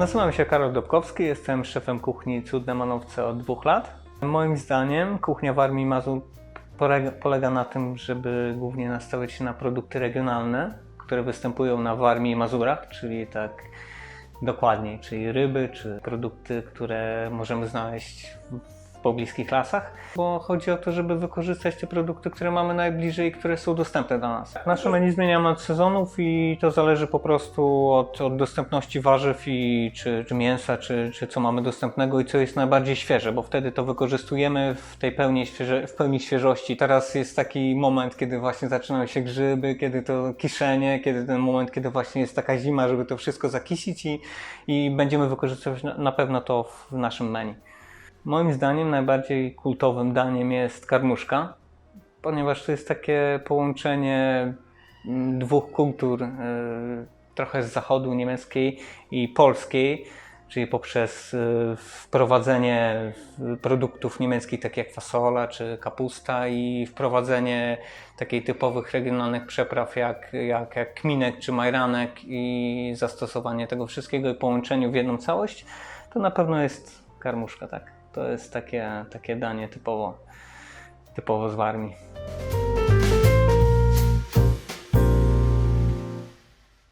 Nazywam się Karol Dobkowski, jestem szefem kuchni Cudne Manowce od dwóch lat. Moim zdaniem kuchnia w Armii Mazur polega, na tym, żeby głównie nastawiać się na produkty regionalne, które występują na Warmii i Mazurach, czyli tak dokładniej, czyli ryby, czy produkty, które możemy znaleźć pobliskich lasach, bo chodzi o to, żeby wykorzystać te produkty, które mamy najbliżej i które są dostępne dla nas. Nasze menu zmieniamy od sezonów i to zależy po prostu od, od dostępności warzyw i czy, czy mięsa, czy, czy co mamy dostępnego i co jest najbardziej świeże, bo wtedy to wykorzystujemy w tej pełni, świeże, w pełni świeżości. Teraz jest taki moment, kiedy właśnie zaczynają się grzyby, kiedy to kiszenie, kiedy ten moment, kiedy właśnie jest taka zima, żeby to wszystko zakisić i, i będziemy wykorzystywać na, na pewno to w naszym menu. Moim zdaniem najbardziej kultowym daniem jest karmuszka, ponieważ to jest takie połączenie mm, dwóch kultur, y, trochę z zachodu niemieckiej i polskiej, czyli poprzez y, wprowadzenie produktów niemieckich, takich jak fasola czy kapusta i wprowadzenie takich typowych regionalnych przepraw jak, jak, jak kminek czy majranek i zastosowanie tego wszystkiego i połączeniu w jedną całość, to na pewno jest karmuszka, tak. To jest takie, takie danie typowo, typowo z Warmii.